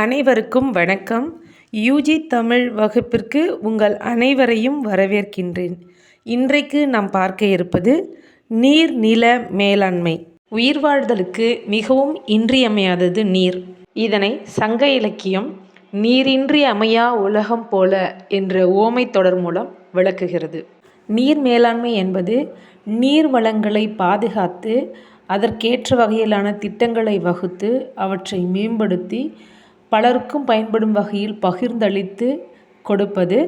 அனைவருக்கும் வணக்கம். யூஜி தமிழ் வகுப்பிற்கு உங்கள் அனைவரையும் வரவேற்கின்றேன். இன்றைக்கு நாம் பார்க்க இருப்பது நீர் நில மேலாண்மை. உயிர் வாழ்தலுக்கு மிகவும் இன்றியமையாதது நீர். இதனை சங்க இலக்கியம் நீரின்றி அமையா உலகம் போல என்ற ஓமை தொடர் மூலம் விளக்குகிறது. நீர் மேலாண்மை என்பது நீர் வளங்களை பாதுகாத்து அதற்கேற்ற வகையிலான திட்டங்களை வகுத்து அவற்றை மேம்படுத்தி பலருக்கும் பயன்படும் வகையில் பகிர்ந்தளித்து கொடுப்பது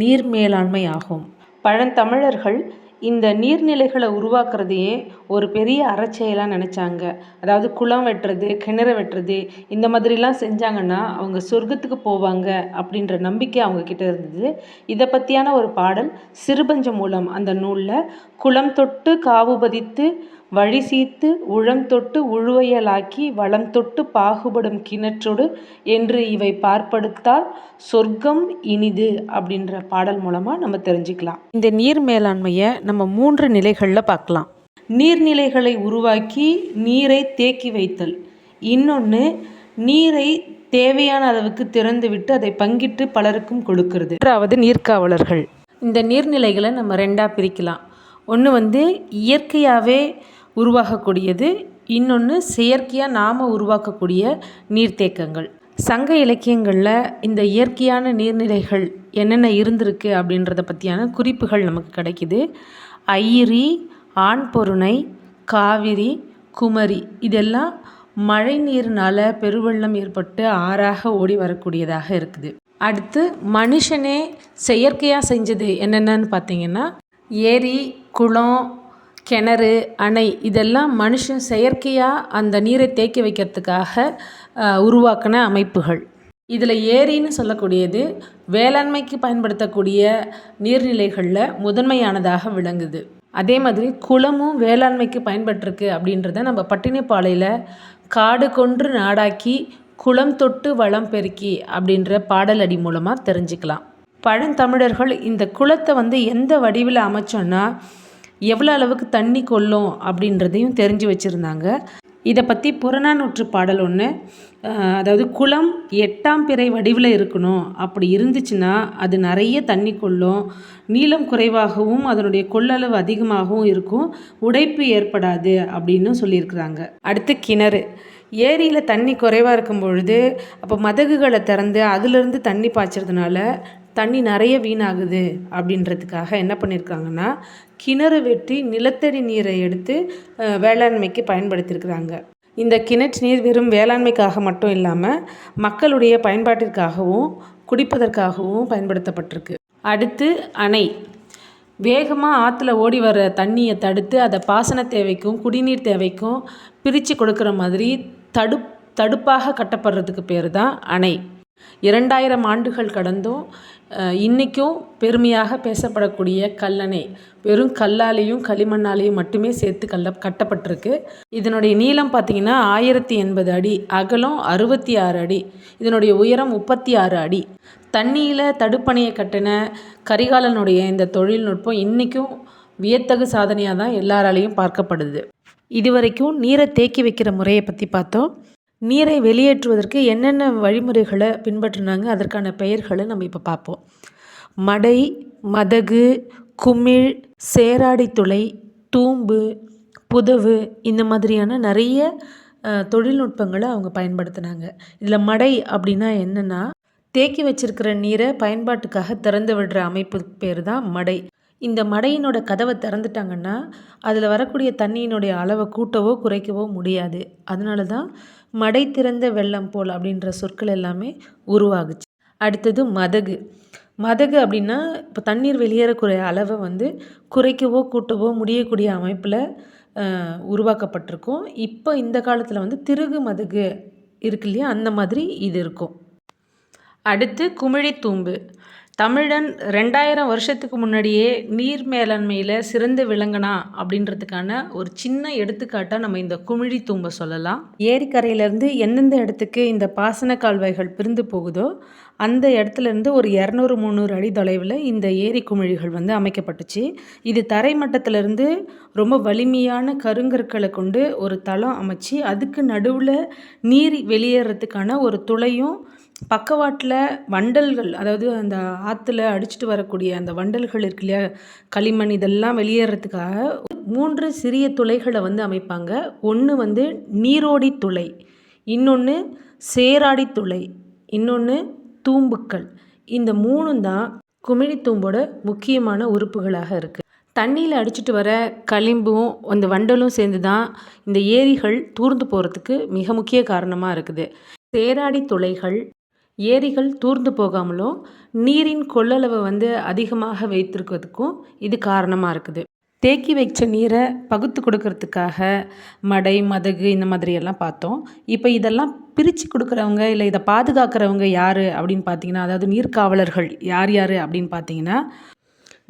நீர் மேலாண்மை ஆகும். பழந்தமிழர்கள் இந்த நீர்நிலைகளை உருவாக்குறதையே ஒரு பெரிய அறச்செயலாக நினச்சாங்க. அதாவது குளம் வெட்டுறது கிணறு வெட்டுறது இந்த மாதிரிலாம் செஞ்சாங்கன்னா அவங்க சொர்க்கத்துக்கு போவாங்க அப்படின்ற நம்பிக்கை அவங்கக்கிட்ட இருந்தது. இதை பற்றியான ஒரு பாடல் சிறுபஞ்ச மூலம் அந்த நூலில் குளம் தொட்டு காவு பதித்து வழி சீத்து உளம் தொட்டு உழுவையலாக்கி வளம் தொட்டு பாகுபடும் கிணற்றொடு என்று இவை பார்ப்படுத்தால் சொர்க்கம் இனிது அப்படின்ற பாடல் மூலமாக நம்ம தெரிஞ்சுக்கலாம். இந்த நீர் மேலாண்மையை நம்ம மூன்று நிலைகளில் பார்க்கலாம். நீர்நிலைகளை உருவாக்கி நீரை தேக்கி வைத்தல். இன்னொன்று நீரை தேவையான அளவுக்கு திறந்துவிட்டு அதை பங்கிட்டு பலருக்கும் கொடுக்கிறது. மூன்றாவது நீர்க்காவலர்கள். இந்த நீர்நிலைகளை நம்ம ரெண்டாக பிரிக்கலாம். ஒன்று வந்து இயற்கையாகவே உருவாகக்கூடியது. இன்னொன்று செயற்கையாக நாம் உருவாக்கக்கூடிய நீர்த்தேக்கங்கள். சங்க இலக்கியங்களில் இந்த இயற்கையான நீர்நிலைகள் என்னென்ன இருந்திருக்கு அப்படின்றத பற்றியான குறிப்புகள் நமக்கு கிடைக்கிது. ஐரி ஆண்பொருணை காவிரி குமரி இதெல்லாம் மழை நீர்னால் பெருவெள்ளம் ஏற்பட்டு ஆறாக ஓடி வரக்கூடியதாக இருக்குது. அடுத்து மனுஷனே செயற்கையாக செஞ்சது என்னென்னு பார்த்தீங்கன்னா ஏரி குளம் கிணறு அணை இதெல்லாம் மனுஷன் செயற்கையாக அந்த நீரை தேக்கி வைக்கிறதுக்காக உருவாக்கின அமைப்புகள். இதில் ஏரின்னு சொல்லக்கூடியது வேளாண்மைக்கு பயன்படுத்தக்கூடிய நீர்நிலைகளில் முதன்மையானதாக விளங்குது. அதே மாதிரி குளமும் வேளாண்மைக்கு பயன்பட்டிருக்கு அப்படின்றத நம்ம பட்டினிப்பாளையில் காடு கொன்று நாடாக்கி குளம் தொட்டு வளம் பெருக்கி அப்படின்ற பாடலடி மூலமாக தெரிஞ்சுக்கலாம். பழந்தமிழர்கள் இந்த குளத்தை வந்து எந்த வடிவில் அமைச்சோன்னா எவ்வளோ அளவுக்கு தண்ணி கொள்ளும் அப்படின்றதையும் தெரிஞ்சு வச்சுருந்தாங்க. இதை பற்றி புறநானூற்று பாடல் ஒன்று அதாவது குளம் எட்டாம் பிறை வடிவில் இருக்கணும். அப்படி இருந்துச்சுன்னா அது நிறைய தண்ணி கொள்ளும். நீளம் குறைவாகவும் அதனுடைய கொள்ளளவு அதிகமாகவும் இருக்கும். உடைப்பு ஏற்படாது அப்படின்னு சொல்லியிருக்கிறாங்க. அடுத்து கிணறு. ஏரியில் தண்ணி குறைவாக இருக்கும் பொழுது அப்போ மதகுகளை திறந்து அதிலிருந்து தண்ணி பாய்ச்சறதுனால தண்ணி நிறைய வீணாகுது அப்படின்றதுக்காக என்ன பண்ணியிருக்காங்கன்னா கிணறு வெட்டி நிலத்தடி நீரை எடுத்து வேளாண்மைக்கு பயன்படுத்தியிருக்கிறாங்க இந்த கிணற்று நீர் வெறும் வேளாண்மைக்காக மட்டும் இல்லாமல் மக்களுடைய பயன்பாட்டிற்காகவும் குடிப்பதற்காகவும் பயன்படுத்தப்பட்டிருக்கு. அடுத்து அணை. வேகமாக ஆற்றுல ஓடி வர தண்ணியை தடுத்து அதை பாசன தேவைக்கும் குடிநீர் தேவைக்கும் பிரித்து கொடுக்குற மாதிரி தடுப் தடுப்பாக கட்டப்படுறதுக்கு பேர் தான் அணை. இரண்டாயிரம் ஆண்டுகள் கடந்தும். இன்றைக்கும் பெருமையாக பேசப்படக்கூடிய கல்லணை வெறும் கல்லாலேயும் களிமண்ணாலேயும் மட்டுமே சேர்த்து கல்ல கட்டப்பட்டிருக்கு. இதனுடைய நீளம் பார்த்திங்கன்னா ஆயிரத்தி எண்பது அடி அகலம் அறுபத்தி ஆறு அடி இதனுடைய உயரம் முப்பத்தி ஆறு அடி. தண்ணியில் தடுப்பணையை கட்டின கரிகாலனுடைய இந்த தொழில்நுட்பம் இன்றைக்கும் வியத்தகு சாதனையாக தான் எல்லாராலையும் பார்க்கப்படுது. இதுவரைக்கும் நீரை தேக்கி வைக்கிற முறையை பற்றி பார்த்தோம். நீரை வெளியேற்றுவதற்கு என்னென்ன வழிமுறைகளை பின்பற்றினாங்க அதற்கான பெயர்களை நம்ம இப்போ பார்ப்போம். மடை மதகு குமிழ் சேராடி துளை தூம்பு புதவு இந்த மாதிரியான நிறைய தொழில்நுட்பங்களை அவங்க பயன்படுத்தினாங்க. இதில் மடை அப்படின்னா என்னென்னா தேக்கி வச்சிருக்கிற நீரை பயன்பாட்டுக்காக திறந்து விடுற அமைப்பு பேர் தான் மடை. இந்த மடையினோட கதவை திறந்துட்டாங்கன்னா அதில் வரக்கூடிய தண்ணியினுடைய அளவை கூட்டவோ குறைக்கவோ முடியாது. அதனால தான் மடை திறந்த வெள்ளம் போல் அப்படின்ற சொற்கள் எல்லாமே உருவாகுச்சு. அடுத்தது மதகு. மதகு அப்படின்னா இப்போ தண்ணீர் வெளியேறக்கூடிய அளவை வந்து குறைக்கவோ கூட்டவோ முடியக்கூடிய அமைப்பில் உருவாக்கப்பட்டிருக்கும். இப்போ இந்த காலத்தில் வந்து திருகு மதகு இருக்கு இல்லையா? அந்த மாதிரி இது இருக்கும். அடுத்து குமிழித்தூம்பு தமிழன் ரெண்டாயிரம் வருஷத்துக்கு முன்னாடியே நீர் மேலாண்மையில் சிறந்து விளங்கினா அப்படின்றதுக்கான ஒரு சின்ன எடுத்துக்காட்டாக நம்ம இந்த குமிழி தூம்ப சொல்லலாம். ஏரிக்கரையிலேருந்து எந்தெந்த இடத்துக்கு இந்த பாசன கால்வாய்கள் பிரிந்து போகுதோ அந்த இடத்துலேருந்து ஒரு இரநூறு முந்நூறு அடி தொலைவில் இந்த ஏரி குமிழிகள் வந்து அமைக்கப்பட்டுச்சு. இது தரை மட்டத்திலேருந்து ரொம்ப வலிமையான கருங்கற்களை கொண்டு ஒரு தளம் அமைச்சு அதுக்கு நடுவில் நீர் வெளியேறதுக்கான ஒரு துளையும் பக்கவாட்டில் வண்டல்கள் அதாவது அந்த ஆற்றுல அடிச்சிட்டு வரக்கூடிய அந்த வண்டல்கள் இருக்கு இல்லையா? களிமண் இதெல்லாம் வெளியேறதுக்காக மூன்று சிறிய துளைகளை வந்து அமைப்பாங்க. ஒன்று வந்து நீரோடி துளை இன்னொன்று சேராடி துளை இன்னொன்று தூம்புக்கள். இந்த மூணும் தான் குமிழி தூம்போட முக்கியமான உறுப்புகளாக இருக்குது தண்ணியில் அடிச்சிட்டு வர களிம்பும் அந்த வண்டலும் சேர்ந்து தான் இந்த ஏரிகள் தூர்ந்து போகிறதுக்கு மிக முக்கிய காரணமாக இருக்குது. சேராடி துளைகள் ஏரிகள் தூர்ந்து போகாமலும் நீரின் கொள்ளளவை வந்து அதிகமாக வைத்திருக்கிறதுக்கும் இது காரணமாக இருக்குது. தேக்கி வைச்ச நீரை பகுத்து கொடுக்கறதுக்காக மடை மதகு இந்த மாதிரியெல்லாம் பார்த்தோம். இப்போ இதெல்லாம் பிரித்து கொடுக்குறவங்க இல்லை இதை பாதுகாக்கிறவங்க யார் அப்படின்னு பார்த்தீங்கன்னா அதாவது நீர்க்காவலர்கள் யார் யார் அப்படின்னு பார்த்தீங்கன்னா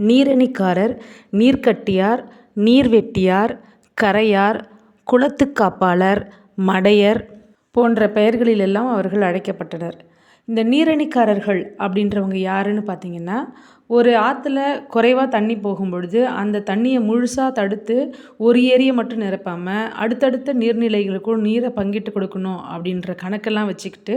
நீரணிக்காரர் நீர்க்கட்டியார் நீர்வெட்டியார் கரையார் குளத்துக்காப்பாளர் மடையர் போன்ற பெயர்களிலெல்லாம் அவர்கள் அழைக்கப்பட்டனர். இந்த நீரணிக்காரர்கள் அப்படின்றவங்க யாருன்னு பார்த்தீங்கன்னா ஒரு ஆற்றுல குறைவாக தண்ணி போகும் பொழுது அந்த தண்ணியை முழுசாக தடுத்து ஒரு ஏரியை மட்டும் நிரப்பாமல் அடுத்தடுத்த நீர்நிலைகளுக்கும் நீரை பங்கிட்டு கொடுக்கணும் அப்படின்ற கணக்கெல்லாம் வச்சுக்கிட்டு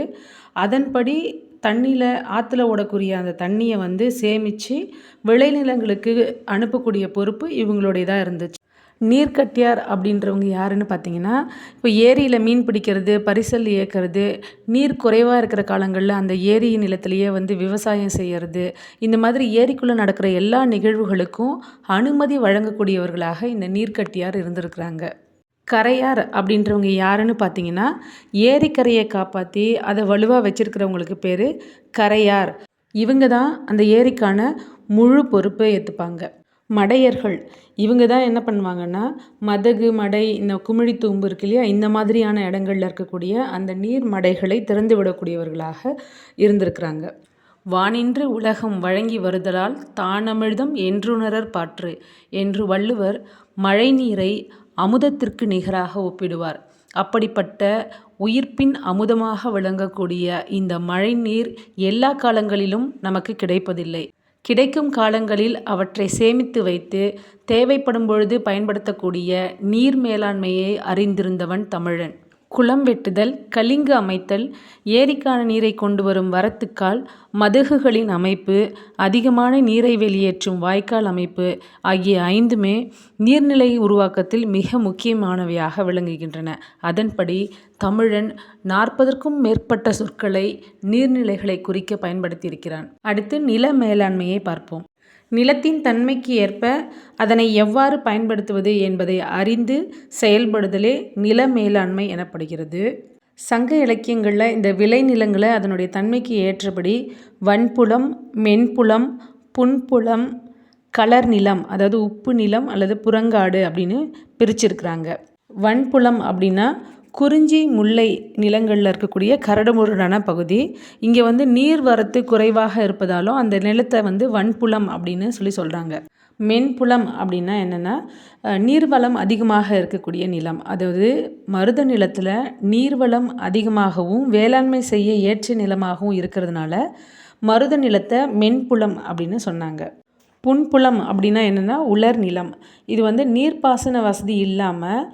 அதன்படி தண்ணியில் ஆற்றுல ஓடக்கூடிய அந்த தண்ணியை வந்து சேமித்து விளைநிலங்களுக்கு அனுப்பக்கூடிய பொறுப்பு இவங்களுடையதாக இருந்துச்சு. நீர்க்கட்டியார் அப்படின்றவங்க யாருன்னு பார்த்தீங்கன்னா இப்போ ஏரியில் மீன் பிடிக்கிறது பரிசல் இயக்கிறது நீர் குறைவாக இருக்கிற காலங்களில் அந்த ஏரி நிலத்திலேயே வந்து விவசாயம் செய்கிறது இந்த மாதிரி ஏரிக்குள்ளே நடக்கிற எல்லா நிகழ்வுகளுக்கும் அனுமதி வழங்கக்கூடியவர்களாக இந்த நீர்க்கட்டியார் இருந்திருக்கிறாங்க. கரையார் அப்படின்றவங்க யாருன்னு பார்த்தீங்கன்னா ஏரிக்கரையை காப்பாற்றி அதை வலுவாக வச்சுருக்கிறவங்களுக்கு பேர் கரையார். இவங்க தான் அந்த ஏரிக்கான முழு பொறுப்பை ஏற்றுப்பாங்க மடையர்கள். இவங்க தான் என்ன பண்ணுவாங்கன்னா மதகு மடை இந்த குமிழி தூம்பு இருக்கு இல்லையா? இந்த மாதிரியான இடங்கள்ல இருக்கக்கூடிய அந்த நீர் மடைகளை திறந்து விடக்கூடியவர்களாக இருந்திருக்கிறாங்க. வானின்று உலகம் வழங்கி வருதலால் தானமிழ்தம் என்றுணரற் பாற்று என்று வள்ளுவர் மழை நீரை அமுதத்திற்கு நிகராக ஒப்பிடுவார். அப்படிப்பட்ட உயிர்ப்பின் அமுதமாக விளங்கக்கூடிய இந்த மழை நீர் எல்லா காலங்களிலும் நமக்கு கிடைப்பதில்லை. கிடைக்கும் காலங்களில் அவற்றை சேமித்து வைத்து தேவைப்படும் பொழுது பயன்படுத்தக்கூடிய நீர் மேலாண்மையை அறிந்திருந்தவன் தமிழன். குளம் வெட்டுதல் கலிங்கு அமைத்தல் ஏரிக்கான நீரை கொண்டு வரும் வரத்துக்கால் மதகுகளின் அமைப்பு அதிகமான நீரை வெளியேற்றும் வாய்க்கால் அமைப்பு ஆகிய ஐந்துமே நீர்நிலை உருவாக்கத்தில் மிக முக்கியமானவையாக விளங்குகின்றன. அதன்படி தமிழன் நாற்பதற்கும் மேற்பட்ட சொற்களை நீர்நிலைகளை குறிக்க பயன்படுத்தியிருக்கிறான். அடுத்து நில மேலாண்மையை பார்ப்போம். நிலத்தின் தன்மைக்கு ஏற்ப அதனை எவ்வாறு பயன்படுத்துவது என்பதை அறிந்து செயல்படுதலே நில மேலாண்மை எனப்படுகிறது. சங்க இலக்கியங்களில் இந்த விளைநிலங்களை அதனுடைய தன்மைக்கு ஏற்றபடி வன்புலம் மென்புலம் புன்புலம் கலர் நிலம் அதாவது உப்பு நிலம் அல்லது புறங்காடு அப்படின்னு பிரிச்சிருக்கிறாங்க. வன்புலம் அப்படின்னா குறிஞ்சி முல்லை நிலங்களில் இருக்கக்கூடிய கரடுமுரடான பகுதி. இங்கே வந்து நீர் வரத்து குறைவாக இருப்பதாலும் அந்த நிலத்தை வந்து வன்புலம் அப்படின்னு சொல்லி சொல்கிறாங்க மென்புலம் அப்படின்னா என்னென்னா நீர்வளம் அதிகமாக இருக்கக்கூடிய நிலம். அதாவது மருத நிலத்தில் நீர்வளம் அதிகமாகவும் வேளாண்மை செய்ய ஏற்ற நிலமாகவும் இருக்கிறதுனால மருத நிலத்தை மென்புலம் அப்படின்னு சொன்னாங்க. புன்புலம் அப்படின்னா என்னென்னா உலர் நிலம். இது வந்து நீர்ப்பாசன வசதி இல்லாமல்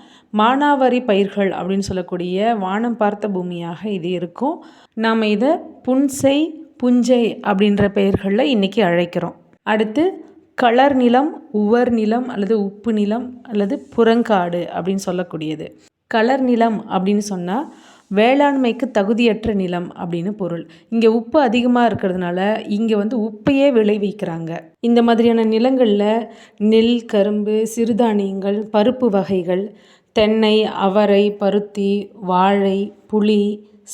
மானாவாரி பயிர்கள் அப்படின்னு சொல்லக்கூடிய வானம் பார்த்த பூமியாக இது இருக்கும். நாம் இதை புன்செய் புஞ்சை அப்படின்ற பெயர்களில் இன்றைக்கி அழைக்கிறோம். அடுத்து களர் நிலம் உவர் நிலம் அல்லது உப்பு நிலம் அல்லது புறங்காடு அப்படின்னு சொல்லக்கூடியது. கலர் நிலம் அப்படின்னு சொன்னால் வேளாண்மைக்கு தகுதியற்ற நிலம் அப்படின்னு பொருள். இங்கே உப்பு அதிகமாக இருக்கிறதுனால இங்கே வந்து உப்பையே விளைவிக்கிறாங்க இந்த மாதிரியான நிலங்களில் நெல் கரும்பு சிறுதானியங்கள் பருப்பு வகைகள் தென்னை அவரை பருத்தி வாழை புளி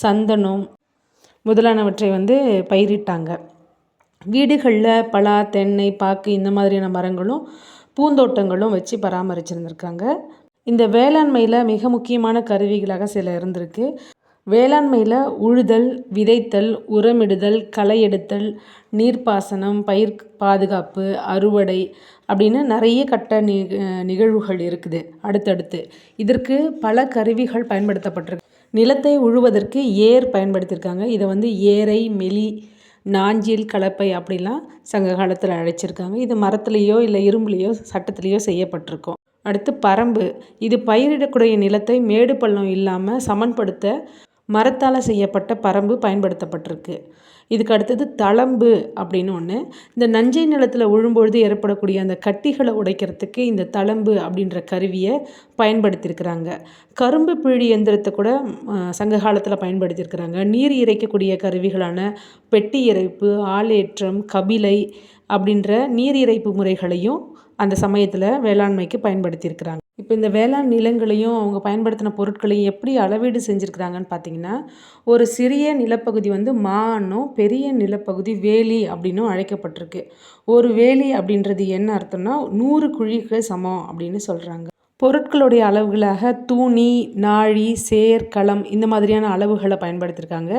சந்தனம் முதலானவற்றை வந்து பயிரிட்டாங்க. வீடுகளில் பலா தென்னை பாக்கு இந்த மாதிரியான மரங்களும் பூந்தோட்டங்களும் வச்சு பராமரிச்சிருந்துருக்காங்க. இந்த வேளாண்மையில் மிக முக்கியமான கருவிகளாக சில இருந்திருக்கு. வேளாண்மையில் உழுதல் விதைத்தல் உரமிடுதல் களை எடுத்தல் நீர்ப்பாசனம் பயிர் பாதுகாப்பு அறுவடை அப்படின்னு நிறைய கட்ட நி நிகழ்வுகள் இருக்குது அடுத்தடுத்து. இதற்கு பல கருவிகள் பயன்படுத்தப்பட்டிருக்கு. நிலத்தை உழுவதற்கு ஏர் பயன்படுத்தியிருக்காங்க. இதை வந்து ஏரை மெலி நாஞ்சில் கலப்பை அப்படிலாம் சங்க காலத்தில் அழைச்சிருக்காங்க. இது மரத்துலேயோ இல்லை இரும்புலேயோ சட்டத்துலேயோ செய்யப்பட்டிருக்கும். அடுத்து பரம்பு. இது பயிரிடக்கூடிய நிலத்தை மேடு பள்ளம் இல்லாமல் சமன்படுத்த மரத்தால் செய்யப்பட்ட பரம்பு பயன்படுத்தப்பட்டிருக்கு. இதுக்கு அடுத்தது தளம்பு அப்படின்னு ஒன்று இந்த நஞ்சை நிலத்தில் உழும்பொழுது ஏற்படக்கூடிய அந்த கட்டிகளை உடைக்கிறதுக்கு இந்த தளம்பு அப்படின்ற கருவியை பயன்படுத்தியிருக்கிறாங்க கரும்பு பிழி எந்திரத்தை கூட சங்க காலத்தில் பயன்படுத்தியிருக்கிறாங்க நீர் இறைக்கக்கூடிய கருவிகளான பெட்டி இறைப்பு ஆளேற்றம் கபிலை அப்படின்ற நீர் இறைப்பு முறைகளையும் அந்த சமயத்தில் வேளாண்மைக்கு பயன்படுத்தியிருக்கிறாங்க. இப்போ இந்த வேளாண் நிலங்களையும் அவங்க பயன்படுத்தின பொருட்களையும் எப்படி அளவீடு செஞ்சுருக்கிறாங்கன்னு பார்த்தீங்கன்னா ஒரு சிறிய நிலப்பகுதி வந்து மானும் பெரிய நிலப்பகுதி வேலி அப்படின்னும் அழைக்கப்பட்டிருக்கு. ஒரு வேலி அப்படின்றது என்ன அர்த்தம்னா நூறு குழிகள் சமம் அப்படின்னு சொல்கிறாங்க பொருட்களுடைய அளவுகளாக தூணி நாழி சேர் களம் இந்த மாதிரியான அளவுகளை பயன்படுத்தியிருக்காங்க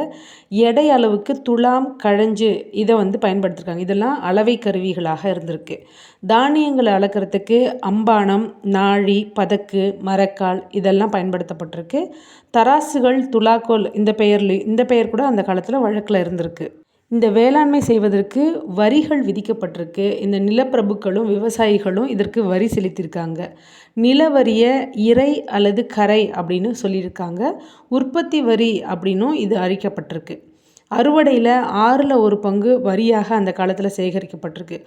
எடை அளவுக்கு துலாம் கழஞ்சு இதை வந்து பயன்படுத்தியிருக்காங்க இதெல்லாம் அளவை கருவிகளாக இருந்திருக்கு. தானியங்களை அளக்கிறதுக்கு அம்பானம் நாழி பதக்கு மரக்கால் இதெல்லாம் பயன்படுத்தப்பட்டிருக்கு. தராசுகள் துலாக்கோல் இந்த பெயர்ல இந்த பெயர் கூட அந்த காலத்தில் வழக்கில் இருந்திருக்கு. இந்த வேளாண்மை செய்வதற்கு வரிகள் விதிக்கப்பட்டிருக்கு. இந்த நிலப்பிரபுக்களும் விவசாயிகளும் இதற்கு வரி செலுத்தியிருக்காங்க. நில வரியை இறை அல்லது கரை அப்படின்னு சொல்லியிருக்காங்க. உற்பத்தி வரி அப்படின்னும் இது அழிக்கப்பட்டிருக்கு அறுவடையில் ஆறில் ஒரு பங்கு வரியாக அந்த காலத்தில் சேகரிக்கப்பட்டிருக்கு.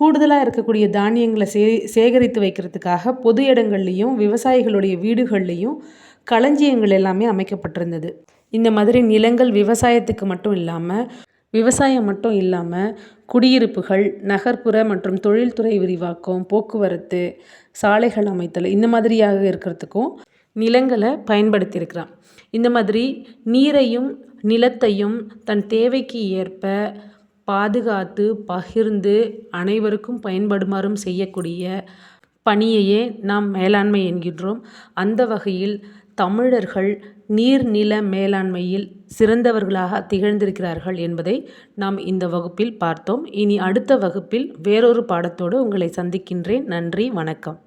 கூடுதலாக இருக்கக்கூடிய தானியங்களை சே சேகரித்து வைக்கிறதுக்காக பொது இடங்கள்லேயும் விவசாயிகளுடைய வீடுகள்லேயும் களஞ்சியங்கள் எல்லாமே அமைக்கப்பட்டிருந்தது. இந்த மாதிரி நிலங்கள் விவசாயத்துக்கு மட்டும் இல்லாமல் விவசாயம் மட்டும் இல்லாமல் குடியிருப்புகள் நகர்ப்புற மற்றும் தொழில்துறை விரிவாக்கம் போக்குவரத்து சாலைகள் அமைத்தல் இந்த மாதிரியாக இருக்கிறதுக்கும் நிலங்களை பயன்படுத்தியிருக்கிறான். இந்த மாதிரி நீரையும் நிலத்தையும் தன் தேவைக்கு ஏற்ப பாதுகாத்து பகிர்ந்து அனைவருக்கும் பயன்படுமாறும் செய்யக்கூடிய பணியையே நாம் மேலாண்மை என்கின்றோம். அந்த வகையில் தமிழர்கள் நீர்நில மேலாண்மையில் சிறந்தவர்களாக திகழ்ந்திருக்கிறார்கள் என்பதை நாம் இந்த வகுப்பில் பார்த்தோம். இனி அடுத்த வகுப்பில் வேறொரு பாடத்தோடு உங்களை சந்திக்கின்றேன். நன்றி வணக்கம்.